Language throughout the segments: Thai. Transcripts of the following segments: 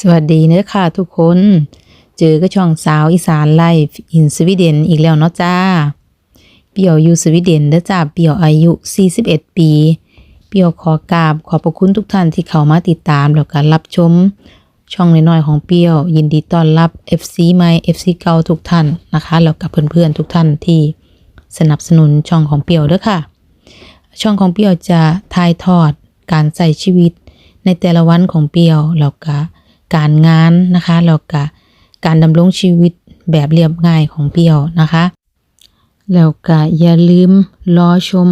สวัสดีเนื้อค่ะทุกคน เจอก็ช่องสาวอีสานไลฟ์อินสวีเดนอีกแล้วเนาะจ้า เปียวอยู่สวีเดนเด้อจ้าเปียวอายุ 41 ปี เปียวขอกราบขอบพระคุณทุกท่านที่เข้ามาติดตามแล้วก็รับชม ช่องน้อยๆของเปียว ยินดีต้อนรับ FC ใหม่ FC เก่าทุกท่านนะคะแล้วกับเพื่อนๆทุกท่านที่สนับสนุนช่องของเปียวเด้อค่ะ ช่องของเปียวจะถ่ายทอดการใส่ชีวิตในแต่ละวันของเปียวแล้วก็ การงานนะคะแล้วก็การดำรงชีวิตแบบเรียบง่ายของเปียวนะคะ แล้วก็อย่าลืมรอชม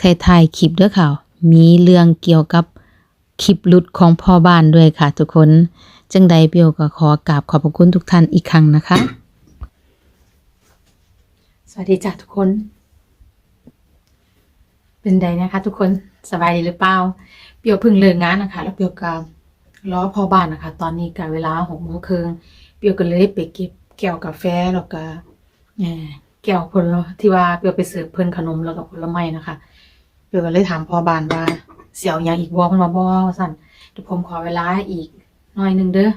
ถ่ายๆคลิปด้วยค่ะ มีเรื่องเกี่ยวกับคลิปหลุดของพ่อบ้านด้วยค่ะทุกคน จังใดเปียวก็ขอกราบขอบพระคุณทุกท่านอีกครั้งนะคะ สวัสดีจ้ะทุกคน เป็นไดนะคะ ทุกคนสบายดีหรือเปล่า เปียวพิ่งเลิกงานนะคะ แล้วเปียวก็ ล้อพอบ้านนะคะ ตอนนี้ก็เวลาหกโมงครึ่งเปียวก็เลยไปเก็บแก้วกาแฟแล้วก็แก้วผลที่ว่าเปียวไปเสิร์ฟเพิ่อนขนมแล้วก็ผลไม้นะคะเปียวก็เลยถามพอบ้านว่าเสี่ยวยังอีกบ่เพิ่นว่าบ่สั่นเดี๋ยวผมขอเวลาอีกหน่อยหนึงเด้อ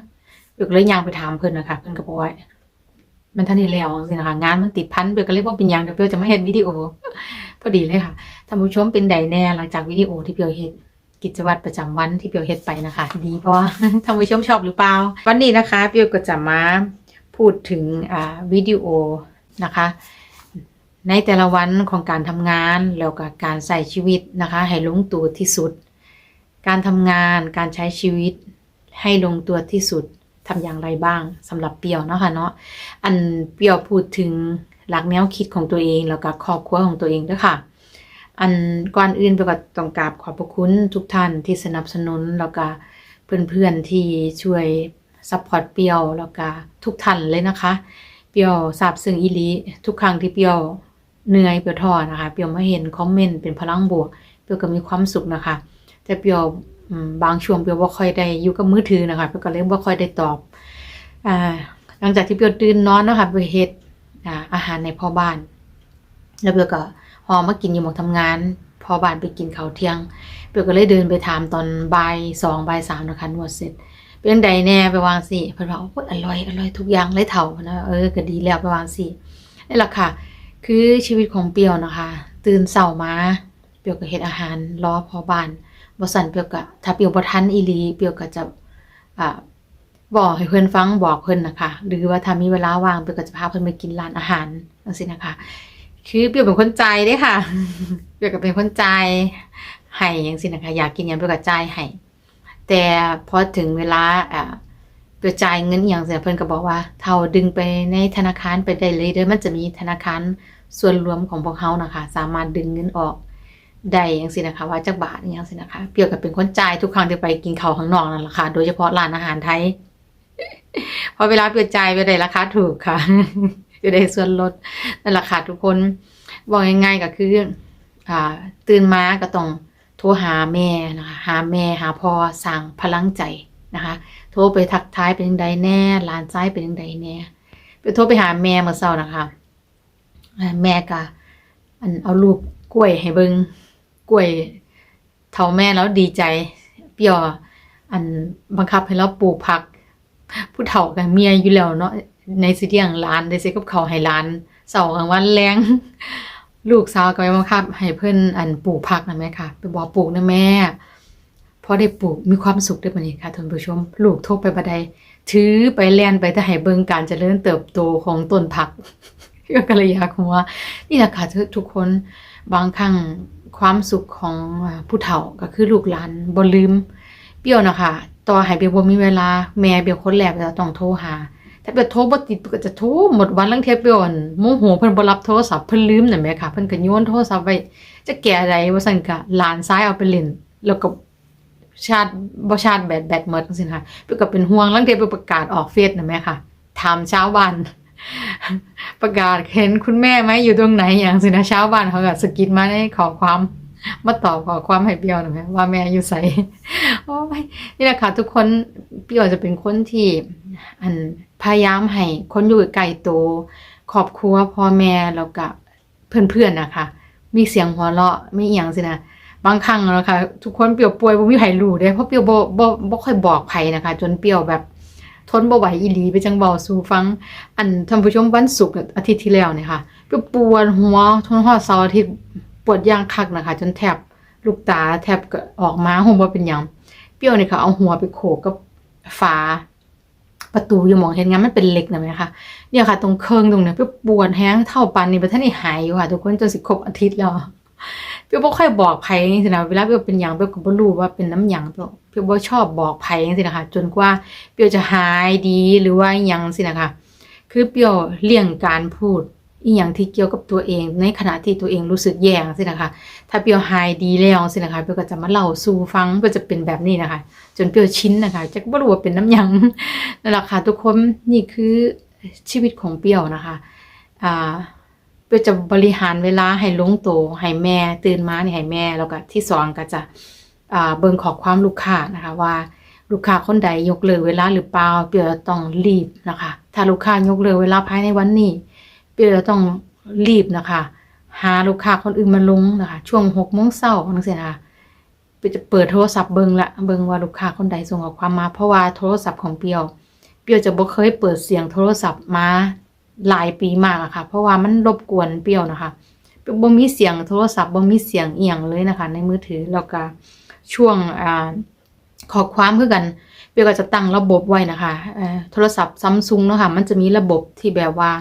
เปียวก็เลยย่างไปถามเพิ่อนนะคะ เพิ่อนก็บอกว่ามันทันได้แล้วจังนะคะงานมันติดพันเปียวก็เลยบ่เป็นยังเดี๋ยวเปียวจะมาเฮ็ดวิดีโอพอดีเลยค่ะท่านผู้ชมเป็นใดแน่หลังจากวิดีโอที่เปียวเฮ็ด กิจวัตรประจำวันที่เปียวเฮ็ดไปนะคะ ดีเพราะท่านผู้ชมชอบหรือเปล่า วันนี้นะคะเปียวก็จะมาพูดถึงอ่าวิดีโอนะคะ ในแต่ละวันของการทำงานแล้วก็การใส่ชีวิตนะคะ ให้ลงตัวที่สุด การทำงานการใช้ชีวิตให้ลงตัวที่สุดทำอย่างไรบ้างสำหรับเปียวเนาะค่ะเนาะอันเปียวพูดถึงหลักแนวคิดของตัวเองแล้วก็ครอบครัวของตัวเองด้วยค่ะ อันก่อนอื่นเปียวก็ต้องกราบขอบพระคุณทุกท่านที่สนับสนุนแล้วก็เพื่อนๆที่ช่วยซัพพอร์ตเปียวแล้วก็ทุกท่านเลยนะคะ เปียวซาบซึ้งอีหลีทุกครั้งที่เปียวเหนื่อยเปียวท้อนะคะ เปียวมาเห็นคอมเมนต์เป็นพลังบวก เปียวก็มีความสุขนะคะ แต่เปียวบางช่วงเปียวบ่ค่อยได้อยู่กับมือถือนะคะเปียวก็เลยบ่ค่อยได้ตอบอ่าหลังจากที่เปียวตื่นนอนนะคะไปเฮ็ดอาหารในพ่อบ้าน แล้วเปียวก็ หอมากินอยู่หมองทำงาน พอบานไปกินข้าวเที่ยง เปียวก็เลยเดินไปถามตอนบ่ายสองบ่ายสามนะคะนวดเสร็จเป็นใดแน่ไปวางสิเพิ่นว่าโอ้อร่อยอร่อยทุกอย่างเลยเถ่านะเออก็ดีแล้วไปวางสินี่แหละค่ะ คือชีวิตของเปียวนะคะ ตื่นเช้ามา เปียวก็เฮ็ดอาหารรอพอบ้านบ่สั่นเปียวก็ถ้าเปียวบ่ทันอีหลีเปียวก็จะอ่าบอกให้เพิ่อนฟังบอกเพิ่อนนะคะ หรือว่าถ้ามีเวลาว่างเปียวก็จะพาเพิ่อนไปกินร้านอาหารจังซี่นะคะ คือเปียวเป็นคนใจายเด้ค่ะ เปียวก็เป็นคนใจายให้จังซี่นะคะอยากกินยังเปียวก็จ่ายให้แต่พอถึงเวลาอ่าเปียวจ่ายเงินอย่างเสียเพิ่อนก็บอกว่าเท่าดึงไปในธนาคารไปได้เลยเด้อมันจะมีธนาคารส่วนรวมของพวกเฮานะคะ สามารถดึงเงินออกได้จังซี่นะคะ ว่าจักบาทอย่างซี่นะคะ เปียวก็เป็นคนจ่ายทุกครั้งที่ไปกินข้าวข้างนอกนั่นแหละค่ะ โดยเฉพาะร้านอาหารไทยพอเวลาเปียวจ่ายไปได้ราคาถูกค่ะ จะได้ส่วนลดนั่นแหละค่ะทุกคนบอกง่ายๆก็คืออ่าตื่นมาก็ต้องโทรหาแม่นะคะหาแม่หาพ่อสั่งพลังใจนะคะโทรไปทักทายเป็นยังไงแน่หลานซ้ายเป็นยังไงแน่ไปโทรไปหาแม่เมื่อเช้านะคะแม่ก็อันเอารูปกล้วยให้เบิงกล้วยเท่าแม่แล้วดีใจเปียวอันบังคับให้เราปลูกผัก ผู้เฒ่ากับเมียอยู่แล้วเนาะ ในสิเที่ยงร้านได้ซื้อกับเขาให้ร้านเสาร์กลางวันแรงลูกสาวก็ไปบังคับ ให้เพื่อนอันปลูกผักนะแม่ค่ะ ไปบอกปลูกนะแม่พอได้ปลูกมีความสุขได้ปะนี่ค่ะท่านผู้ชม ลูกโทรไปบัดใดถือไปแลนไปแต่ให้เบิ่งการเจริญเติบโตของต้นผักก็เลยอยากหัวนี่แหละค่ะทุกคนบางครั้งความสุขของผู้เฒ่าก็คือลูกหลานบ่ลืม เปรี้ยวนะคะต่อให้เบียวบ่มีเวลาแม่เบียวคนแรกจะต้องโทรหา ถ้าเบียวโทรบ่ติดก็จะโทรหมดวันลังเทียเบียวอั่นโมโหเพิ่นบ่รับโทรศัพท์เพิ่นลืมนั่นแหมค่ะเพิ่นก็โยนโทรศัพท์ไว้จะแก้ใดว่าซั่นก็หลานซ้ายเอาไปเล่นแล้วก็ชาร์จบ่ชาร์จแบตแบตหมดจังซี่ค่ะเพิ่นก็เป็นห่วงลังเทียเพิ่นประกาศออกเฟซนั่นแหมค่ะ ถามชาวบ้านประกาศเห็นคุณแม่ไหมอยู่ตรงไหนอย่างสินะชาวบ้านเขาก็สกิดมาในขอความมาตอบขอความให้เปียวหน่อยไหมว่าแม่อยู่ไสโอ้ยนี่แหละค่ะทุกคนพี่อ๋อจะเป็นคนที่อัน พยายามให้คนอยู่ใกล้ตัวครอบครัวพ่อแม่แล้วก็เพื่อนๆนะคะ มีเสียงหัวเราะไมีอหย่างสินะบางครั้งนะคะทุกคนเปียวป่วยบ่มีใครรู้เด้เพราะเปียวบ่บ่บ่ค่อยบอกใครนะคะ จนเปียวแบบทนบ่ไหวอีหลีไปจังเบาสู่ฟัง อันท่านผู้ชมวันศุกร์อาทิตย์ที่แล้วเนี่ยค่ะเปียวปวดหัวทนฮอดเสาร์อาทิตย์ปวดย่างคักนะคะ จนแทบลูกตาแทบออกมาห่มว่เป็นหยังเปียวเนี่ยค่ะเอาหัวไปโขกกับฝา ประตูอยู่มองเห็นงั้นมันเป็นเหล็กนะไหมคะเนี่ยค่ะ ตรงเคิงตรงเนี้ยเปรียวปวดแห้งเท่าปันนี่ประท่านนี่หายอยู่ค่ะ ทุกคนจนสิครบอาทิตย์แล้วเปียวบ่ค่อยบอกไผจังซี่นะเวลาเปียวเป็นหยางเปียวก็บ่รู้ว่าเป็นน้ำหยางเปียวเปียวบ่ชอบบอกไผจังซี่นะคะจนกว่าเปียวจะหายดีหรือว่ายังสินะคะคือเปียวเลี่ยงการพูด อีหยังที่เกี่ยวกับตัวเอง ในขณะที่ตัวเองรู้สึกแย่สินะคะ ถ้าเปียวหายดีแล้วสินะคะเปียวก็จะมาเล่าสู่ฟังเปียวจะเป็นแบบนี้นะคะ จนเปียวชินนะคะจะบ่รู้ว่าเป็นน้ำยังนั่นแหละค่ะทุกคนนี่คือชีวิตของเปียวนะคะอ่าเพื่อจะบริหารเวลาให้ลงโตให้แม่ตื่นมานี่ให้แม่แล้วก็ที่สองก็จะอ่าเบิ่งขอความลูกค้านะคะว่าลูกค้าคนใดยกเลิกเวลาหรือเปล่าเปียวต้องรีบนะคะ ถ้าลูกค้ายกเลิกเวลาภายในวันนี้ เปียต้องรีบนะคะ หาลูกค้าคนอื่นมาลงนะคะ ช่วงหกโมงเช้าจังซี่นะคะเปียจะเปิดโทรศัพท์เบิงละเบิงว่าลูกค้าคนใดส่งข้อความมาเพราะว่าโทรศัพท์ของเปียว เปียวจะบ่เคยเปิดเสียงโทรศัพท์มาหลายปีมากอะค่ะ เพราะว่ามันรบกวนเปียวนะคะเปียวบ่มีเสียงโทรศัพท์บ่มีเสียงเอียงเลยนะคะ ในมือถือแล้วก็ช่วงอ่าขอความคือกันเปียวก็จะตั้งระบบไว้นะคะโทรศัพท์ซัมซุงเนาะค่ะมันจะมีระบบที่แบบว่า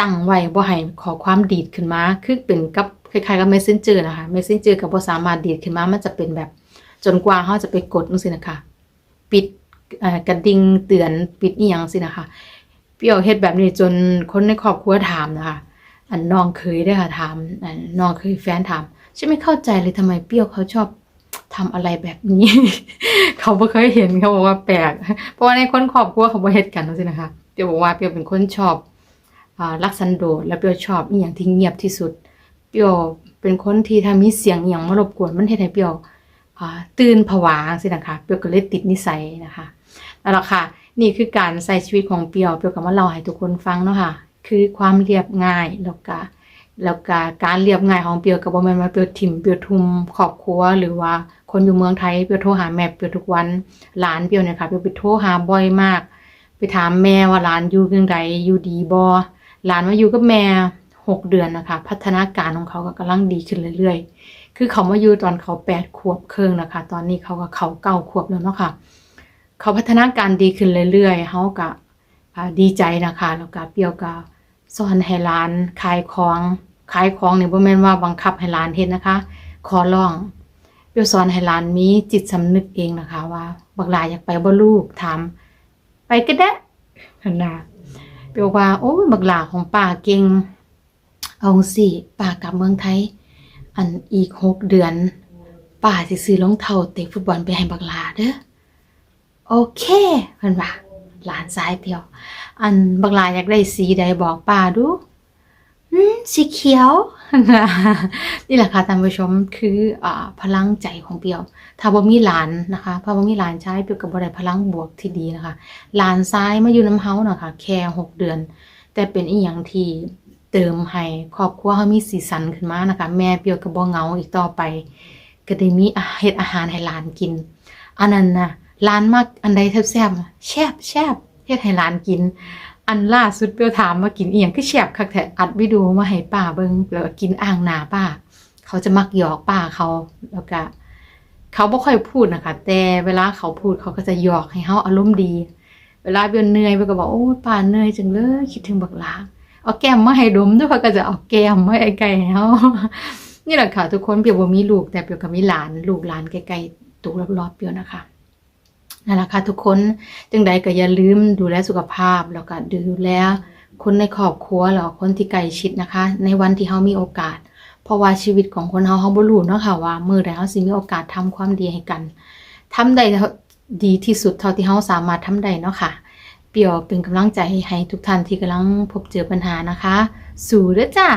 ตั้งไว้บ่ให้ขอความดีดขึ้นมา คือเป็นกับคล้ายๆกับ Messenger นะคะ Messenger ก็บ่สามารถดีดขึ้นมา มันจะเป็นแบบจนกว่าเราจะไปกดจังซี่นะคะ ปิดกระดิ่งเตือนปิดอีหยังสินะคะเปรี้ยวเฮ็ดแบบนี้จนคนในครอบครัวถามนะคะอันน้องเคยได้ค่ะถามอันน้องเคยแฟนถามฉันไม่เข้าใจเลยทำไมเปรี้ยวเขาชอบทำอะไรแบบนี้ เขาบ่เคยเห็นเขาบอกว่าแปลกเพราะว่าในคนครอบครัวเขาบ่เฮ็ดกันจังซี่นะคะเปรี้ยวบอกว่าเปรี้ยวเป็นคนชอบ รักสันโดษและเปียวชอบอีหยังที่เงียบที่สุด เปียวเป็นคนที่ถ้ามีเสียงอีหยังมารบกวนมันเฮ็ดให้เปียวตื่นผวาจังซี่นะคะเปียวก็เลยติดนิสัยนะคะนั่นแหละค่ะ นี่คือการใช้ชีวิตของเปียวเปียวกับมาเล่าให้ทุกคนฟังเนาะค่ะ คือความเรียบง่ายแล้วก็แล้วก็การเรียบง่ายของเปียวกับบ่แม่นว่าเปียวถิ่มเปียวทุมครอบครัวหรือว่าคนอยู่เมืองไทยเปียวโทรหาแม่เปียวทุกวันหลานเปียวเนี่ยค่ะเปียวไปโทรหาบ่อยมาก ไปถามแม่ว่าหลานอยู่จังไดอยู่ดีบ่ หลานมาอยู่กับแม่หกเดือนนะคะ พัฒนาการของเขาก็กำลังดีขึ้นเรื่อยๆ คือเขามาอยู่ตอนเขาแปดขวบครึ่งนะคะ ตอนนี้เขาก็เขาเก้าขวบแล้วเนาะค่ะเขาพัฒนาการดีขึ้นเรื่อยๆเขาก็ดีใจนะคะแล้วก็เปียวก็สอนให้หลานขายของขายของเนี่ยบ่แม่นว่าบังคับให้หลานเฮ็ดนะคะ ขอร้องเปียวสอนให้หลานมีจิตสำนึกเองนะคะ ว่าบักลาอยากไปบ่ลูกถามไปก็ได้ขนน่ะ เปียวว่า โอ้ยบักหลาของป่าเก่ง เอาสิป่ากลับเมืองไทย อันอีกหกเดือน ป่าสิซื้อรองเท้าเตะฟุตบอลไปให้บักหลาเด้อโอเคเพิ่นว่าหลานซ้ายเปียว อันบักหลาอยากได้สีใดบอกป่าดู อืมสีเขียว นี่แหละค่ะท่านผู้ชมคืออ่าพลังใจของเปียว ถ้าบ่มีหลานนะคะถ้าบ่มีหลานใชายเปียวก็บ่ได้พลังบวกที่ดีนะคะ หลานซ้ายมาอยู่น้ำเฮานะคะแค่หกเดือน แต่เป็นอีหยังที่เติมให้ครอบครัวเฮามีสีสันขึ้นมานะคะ แม่เปียวก็บ่เงาอีกต่อไป ก็ได้มีอาเฮ็ดอาหารให้หลานกิน อันนั้นน่ะร้านมักอันใดแซ่บแซ่บแซ่บเฮ็ดให้ร้านกิน อันล่าสุดเปียวถามมากินอียงคือแซ่บคักแท้อัดวิดีโอมาให้ป้าเบิ่งแล้วกินอ่างนาป้า เขาจะมักหยอกป้าเขาแล้วก็เขาบ่ค่อยพูดนะคะ แต่เวลาเขาพูดเขาก็จะหยอกให้เฮาอารมณ์ดี เวลาเบียนเหนื่อยเบียก็บอกโอ้ป้าเหนื่อยจังเลยคิดถึงบักลาเอาแก้มมาให้ดมด้วยเขาก็จะเอาแก้มมาให้ไกลเฮานี่แหละค่ะทุกคนเปียวบ่มีลูกแต่เปียวก็มีหลาน ลูกหลานใกล้ๆตัวรอบๆเปียวนะคะ นั่นแหละค่ะทุกคนจังใดก็อย่าลืมดูแลสุขภาพแล้วก็ดูแลคนในครอบครัวแล้วคนที่ใกล้ชิดนะคะ ในวันที่เฮามีโอกาส เพราะว่าชีวิตของคนเฮาเฮาบ่รู้เนาะค่ะว่ามือใดเฮาสิมีโอกาสทำความดีให้กันทำได้ดีที่สุดเท่าที่เฮาสามารถทำได้เนาะค่ะ เปียวเป็นกำลังใจให้ทุกท่านที่กำลังพบเจอปัญหานะคะ สู้เด้อจ้า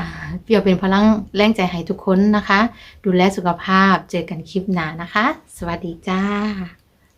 เปียวเป็นพลังแรงใจให้ทุกคนนะคะ ดูแลสุขภาพเจอกันคลิปหน้านะคะ สวัสดีจ้า